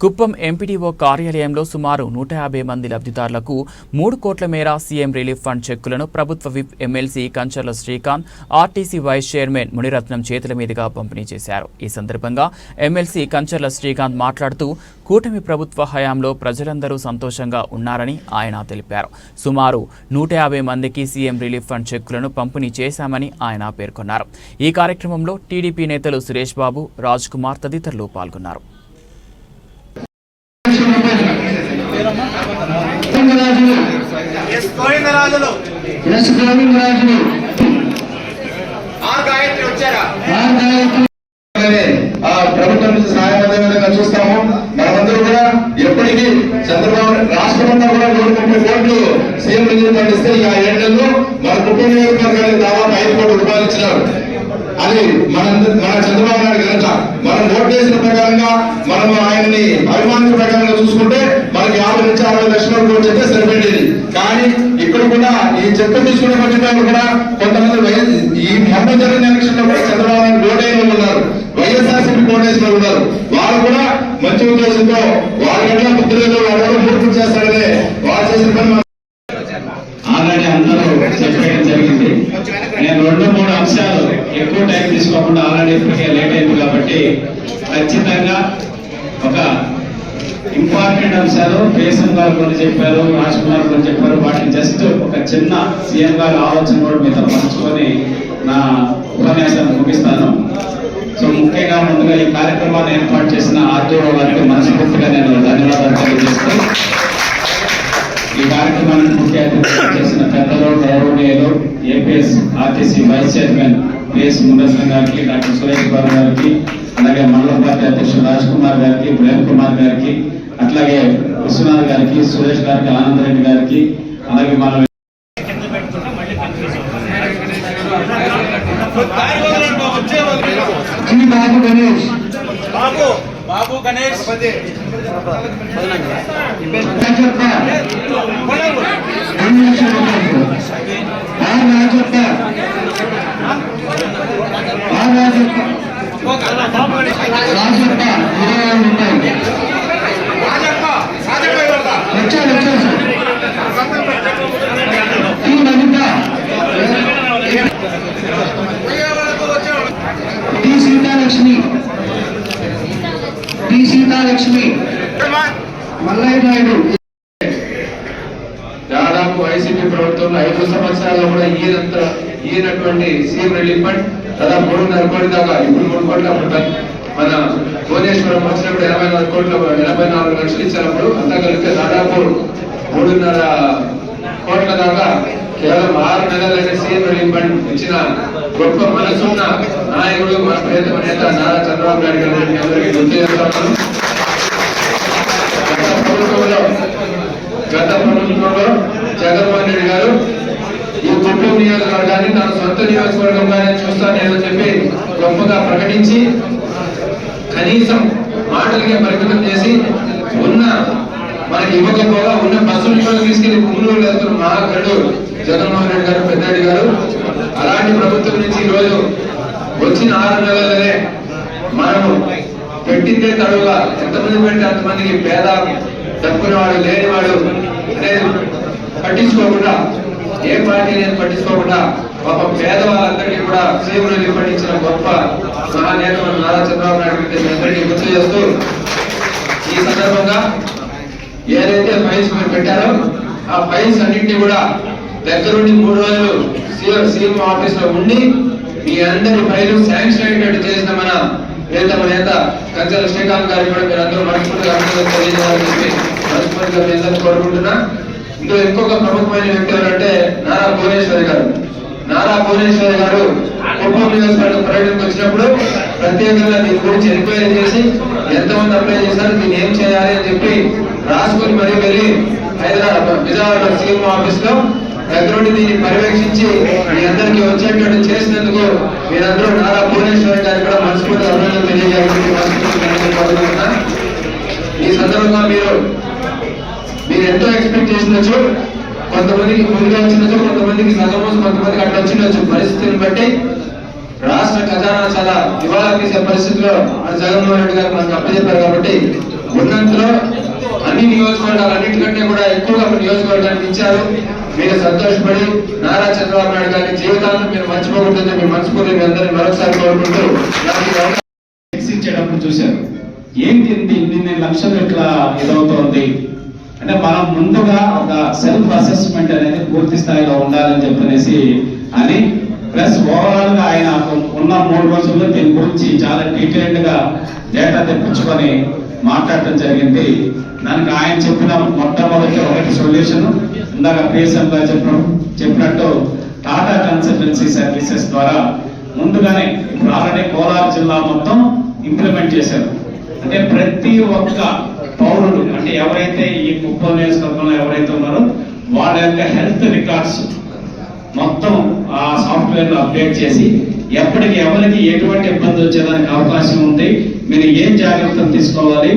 Kuppam MPDO కార్యాలయంలో సుమారు నూట యాభై మంది లబ్ధిదారులకు మూడు కోట్ల మేర సీఎం రిలీఫ్ ఫండ్ చెక్కులను ప్రభుత్వ whip MLC Kancharla Srikanth RTC vice chairman Muniratnam చేతుల మీదుగా పంపిణీ చేశారు. ఈ సందర్భంగా ఎమ్మెల్సీ కంచర్ల శ్రీకాంత్ మాట్లాడుతూ కూటమి ప్రభుత్వ హయాంలో ప్రజలందరూ సంతోషంగా ఉన్నారని ఆయన తెలిపారు. సుమారు నూట యాభై మందికి సీఎం రిలీఫ్ ఫండ్ చెక్కులను పంపిణీ చేశామని ఆయన పేర్కొన్నారు. ఈ కార్యక్రమంలో టీడీపీ నేతలు సురేష్ బాబు రాజ్ కుమార్ తదితరులు పాల్గొన్నారు గోవిందరాజులు ఎస్ గోవిందరాజులు ఎస్ గోవిందరాజులు గాయత్రి వచ్చారా? ఆర్ గాయత్రి ఆ ప్రభుత్వం నుంచి సహాయం అందే విధంగా చూస్తాము. మనమందరూ కూడా ఎప్పటికీ చంద్రబాబు రాష్ట్రమంతా కూడా నూట ముప్పై కోట్లు సీఎం ఇస్తే ఈ ఆ ఏళ్ళలో మన కుటుంబ నియోజకవర్గానికి దాదాపు ఐదు కోట్ల రూపాయలు ఇచ్చినారు. అది మన మన చంద్రబాబు నాయుడు కనుక మనం ఓట్ చేసిన ప్రకారంగా మనం ఆయన్ని అభిమానించిన ప్రకారంగా చూసుకుంటే వాళ్ళకి యాభై నుంచి అరవై లక్షల కోట్లు అయితే సరిపోయేది. కానీ ఇక్కడ కూడా ఈ చెత్త తీసుకునే పక్షంలో కూడా కొంతమంది ఈ మొన్న జరిగిన ఎలక్షన్లో కూడా చంద్రబాబు నాయుడు ఉన్నారు. వైఎస్ఆర్సీపీ కోటేశ్వర ఉన్నారు. వాళ్ళు కూడా మంచి ఉద్దేశంతో వాళ్ళ ఎట్లా బుద్ధిలో వాళ్ళు పూర్తి చేస్తారనే వాళ్ళు చేసిన పని ఆల్రెడీ అందరూ చెప్పడం జరిగింది. నేను రెండు మూడు అంశాలు ఎక్కువ టైం తీసుకోకుండా ఆల్రెడీ ఇప్పటికే లేట్ అయింది కాబట్టి ఖచ్చితంగా ఒక ఇంపార్టెంట్ అంశాలు కేశం గారు కొన్ని చెప్పారు రాజ్ కుమార్ కొన్ని చెప్పారు. వాటిని జస్ట్ ఒక చిన్న సీఎం గారి ఆలోచన కూడా మీతో పంచుకొని నా ఉపన్యాసాన్ని ముగిస్తాను. సో ముఖ్యంగా ముందుగా ఈ కార్యక్రమాన్ని ఏర్పాటు చేసిన ఆర్టీఓ గారికి మనస్ఫూర్తిగా నేను ధన్యవాదాలు తెలియజేస్తూ ఈ కార్యక్రమాన్ని ముఖ్య అతిథిగా చేసిన పెద్దలు గౌరవనీయులు APS RTC vice chairman PS Muralidharan గారికి డాక్టర్ సురేష్ బాబు గారికి అలాగే మండల పార్టీ అధ్యక్షుడు రాజ్ కుమార్ గారికి ప్రేమ్ కుమార్ గారికి అట్లాగే విశ్వనాథ్ గారికి సురేష్ గారికి ఆనంద్ రెడ్డి గారికి అలాగే మన బాబు గణేష్. బాబు బాబు గణేష్ రెండు లక్షల రూపాయలు ఆర్ రాజప్ప ఆర్ రాజప్ప రాజప్ప ఇరవై ఆరు రూపాయలు రాజప్ప రాజప్ప ఇవ్వరా? వచ్చాడు వచ్చాడు సార్ టి లలిత ఉయ్యాలకు వచ్చాడు. టి సీతాలక్ష్మి టి సీతాలక్ష్మి మల్లయ్య నాయుడు దాదాపు వైసీపీ ప్రభుత్వంలో ఐదు సంవత్సరాల్లో కూడా ఈయనంత ఈయనటువంటి సీఎం రిలీఫ్ ఫండ్ దాదాపు మూడున్నర కోట్ల దాకా ఇప్పుడు మూడు కోట్ల అప్పుడు మన భువనేశ్వరం వచ్చినప్పుడు ఎనభై నాలుగు కోట్ల ఎనభై నాలుగు లక్షలు ఇచ్చినప్పుడు అంతా కలిపితే దాదాపు మూడున్నర కోట్ల దాకా కేవలం ఆరు నెలలనే సీఎం రిలీఫ్ ఫండ్ ఇచ్చిన గొప్ప మనసున్న నాయకుడు మన ప్రియతమ నేత నారా చంద్రబాబు నాయుడు గారు అందరికీ గుర్తు చేస్తాను గత ప్రభుత్వంలో గత ప్రభుత్వంలో జగన్మోహన్ రెడ్డి గారు ఈ నియోజకవర్గాన్ని తన సొంత నియోజకవర్గంగానే చూస్తానని చెప్పి గొప్పగా ప్రకటించి కనీసం మాటలకే పరిమితం చేసి ఉన్న మనకి ఇవ్వకపోగా ఉన్న బస్సులు కూడా తీసుకెళ్ళి పూర్వలు వెళ్తున్న మహాకరుడు జగన్మోహన్ రెడ్డి గారు పెద్దడి గారు అలాంటి ప్రభుత్వం నుంచి ఈ రోజు వచ్చిన ఆరు నెలలనే మనము పెట్టిందే తడువుగా ఎంతమంది పెడితే అంతమందికి పేద డబ్బునవాడు లేనివాడు అనేది పట్టించుకోకుండా ఏ పార్టీ నేను పట్టించుకోకుండా ఒక పేదవాళ్ళందరికీ కూడా సేవలు పట్టించిన గొప్ప మహానేత నారా చంద్రబాబు నాయుడు అందరికీ గుర్తు చేస్తూ ఈ సందర్భంగా ఏదైతే ఫైల్స్ మీరు పెట్టారో ఆ ఫైల్స్ అన్నింటినీ కూడా దగ్గరుండి మూడు రోజులు సీఎం సీఎం ఆఫీస్లో ఉండి మీ అందరి ఫైలు శాంక్షన్ అయ్యేటట్టు చేసిన మన ప్రియతమ నేత కంచెల శ్రీకాంత్ గారికి కూడా మీరు అందరూ మనస్ఫూర్తిగా అభినందనలు తెలియజేయాలని చెప్పి మనస్ఫూర్తిగా మీ అందరూ కోరుకుంటున్నా. ఇందులో ఇంకొక ప్రముఖమైన వ్యక్తి ఎవరంటే నారా భువనేశ్వరి గారు. నారా భువనేశ్వరి గారు కుప్పం నియోజకవర్గం పర్యటనకు వచ్చినప్పుడు ప్రత్యేకంగా దీని గురించి ఎంక్వైరీ చేసి ఎంతమంది అప్లై చేశారు దీన్ని ఏం చేయాలి అని చెప్పి రాసుకుని మరీ వెళ్ళి హైదరాబాద్ విజయవాడ సీఎం ఆఫీస్లో దగ్గరుండి దీన్ని పర్యవేక్షించి మీ అందరికి వచ్చేటట్టు చేసినందుకు మీరందరూ నారా భువనేశ్వరి గారు కూడా మనస్ఫూర్తిగా అభినందనలు తెలియజేయాలని ఈ సందర్భంగా మీరు మీరు ఎంతో ఎక్స్పెక్ట్ చేసినచ్చు కొంతమందికి ముందుగా వచ్చినచ్చు కొంతమందికి సగం కొంతమందికి అట్లా వచ్చినచ్చు పరిస్థితిని బట్టి రాష్ట్ర ఖజానా చాలా ఇవాళ తీసే పరిస్థితిలో మన జగన్మోహన్ రెడ్డి గారు మనకు అప్పచెప్పారు కాబట్టి ఉన్నంతలో అన్ని నియోజకవర్గాలు అన్నింటికంటే కూడా ఎక్కువగా మన నియోజకవర్గానికి ఇచ్చారు. మీరు సంతోషపడి నారా చంద్రబాబు నాయుడు గారి జీవితాలను మీరు మర్చిపోకూడదని మీ మనస్ఫూర్తి మీ అందరినీ మరొకసారి కోరుకుంటూ నాకు ఈ చూశారు. ఏంటి ఇంత ఇన్ని లక్షలు ఇట్లా ఇదవుతోంది? అంటే మనం ముందుగా ఒక సెల్ఫ్ అసెస్మెంట్ అనేది పూర్తి స్థాయిలో ఉండాలని చెప్పనేసి అని ప్లస్ ఓవరాల్గా ఆయన ఉన్న మూడు రోజుల్లో దీని గురించి చాలా డీటెయిల్డ్గా డేటా తెప్పించుకొని మాట్లాడటం జరిగింది. దానికి ఆయన చెప్పిన మొట్టమొదటి ఒకటి సొల్యూషన్ ఇందాక పిఎస్ఎం గారు చెప్పడం చెప్పినట్టు టాటా కన్సల్టెన్సీ సర్వీసెస్ ద్వారా ముందుగానే ఇప్పుడు ఆల్రెడీ కోలార్ జిల్లా మొత్తం ఇంప్లిమెంట్ చేశారు. అంటే ప్రతి ఒక్క పౌరుడు అంటే ఎవరైతే ఈ కుప్పం నియోజకవర్గంలో ఎవరైతే ఉన్నారో వాళ్ళ యొక్క హెల్త్ రికార్డ్స్ మొత్తం ఆ సాఫ్ట్వేర్లో అప్డేట్ చేసి ఎప్పటికి ఎవరికి ఎటువంటి ఇబ్బంది వచ్చేదానికి అవకాశం ఉంది మీరు ఏం జాగ్రత్తలు తీసుకోవాలి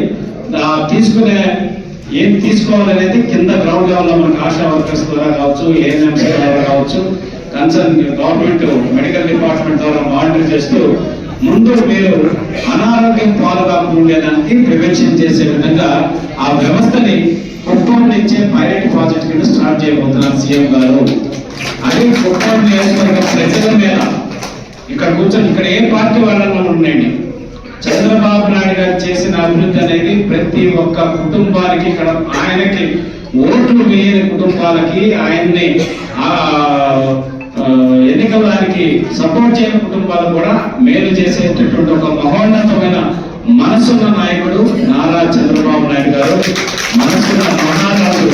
తీసుకునే ఏం తీసుకోవాలనేది కింద గ్రౌండ్ లెవెల్లో మనకు ఆశా వర్కర్స్ ద్వారా కావచ్చు ఏఎన్ఎంసీ ద్వారా కావచ్చు కన్సర్న్ గవర్నమెంట్ మెడికల్ డిపార్ట్మెంట్ ద్వారా మానిటర్ చేస్తూ ముందు మీరు అనారోగ్యం పాలు ఉండేదానికి ప్రివెన్షన్ చేసే విధంగా ఆ వ్యవస్థని కుప్పం నుంచే పైలట్ ప్రాజెక్ట్ కింద స్టార్ట్ చేయబోతున్నారు సీఎం గారు. అది కుప్పం నియోజకవర్గం ప్రజల మీద. ఇక్కడ కూర్చొని ఇక్కడ ఏ పార్టీ వాళ్ళన్నా ఉండండి. చంద్రబాబు నాయుడు గారు చేసిన అభివృద్ధి అనేది ప్రతి ఒక్క కుటుంబానికి ఇక్కడ ఆయనకి ఓట్లు వేయని కుటుంబాలకి ఆయన్ని ఎన్నిక వారికి సపోర్ట్ చేయని కుటుంబాలు కూడా మేలు చేసేటటువంటి ఒక మహోన్నతమైన మనసున్న నాయకుడు నారా చంద్రబాబు నాయుడు గారు. మనసున్న మహారాజు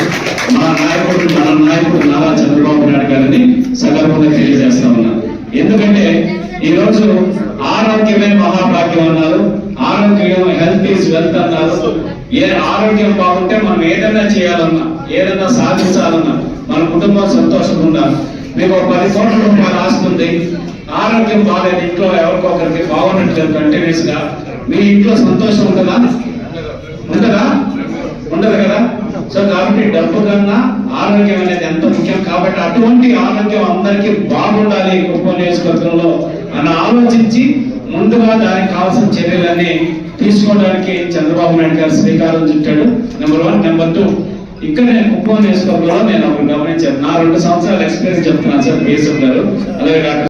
మన నాయకుడు మన నాయకుడు నారా చంద్రబాబు నాయుడు గారిని సగర్వంగా తెలియజేస్తా ఉన్నా. ఎందుకంటే ఈ రోజు ఆరోగ్యమే మహాభాగ్యం అన్నారు. ఆరోగ్యం హెల్త్ ఈజ్ వెల్త్ అన్నారు. ఏ ఆరోగ్యం బాగుంటే మనం ఏదైనా చేయాలన్నా ఏదైనా సాధించాలన్నా మన కుటుంబం సంతోషంగా ఉండాలి. మీకు ఒక పది కోట్ల రూపాయలు ఆస్తుంది ఆరోగ్యం బాగాలేదు ఇంట్లో ఎవరికొకరికి బాగున్నట్లేదు కంటిన్యూస్గా. మీ ఇంట్లో సంతోషం ఉంటుందా ఉండదా? ఉండదు కదా? సో కాబట్టి డబ్బు కన్నా ఆరోగ్యం అనేది ఎంత ముఖ్యం కాబట్టి అటువంటి ఆరోగ్యం అందరికీ బాగుండాలి కుప్పం నియోజకవర్గంలో అని ఆలోచించి ముందుగా దానికి కావాల్సిన చర్యలన్నీ తీసుకోవడానికి చంద్రబాబు నాయుడు గారు శ్రీకారం చుట్టాడు. నెంబర్ వన్ నెంబర్ టూ ఇక్కడ నేను కుప్పం నియోజకవర్గంలో నేను గమనించాను. నా రెండు సంవత్సరాల ఎక్స్పీరియన్స్ చెప్తున్నాను సార్ కేశవ్ గారు అలాగే డాక్టర్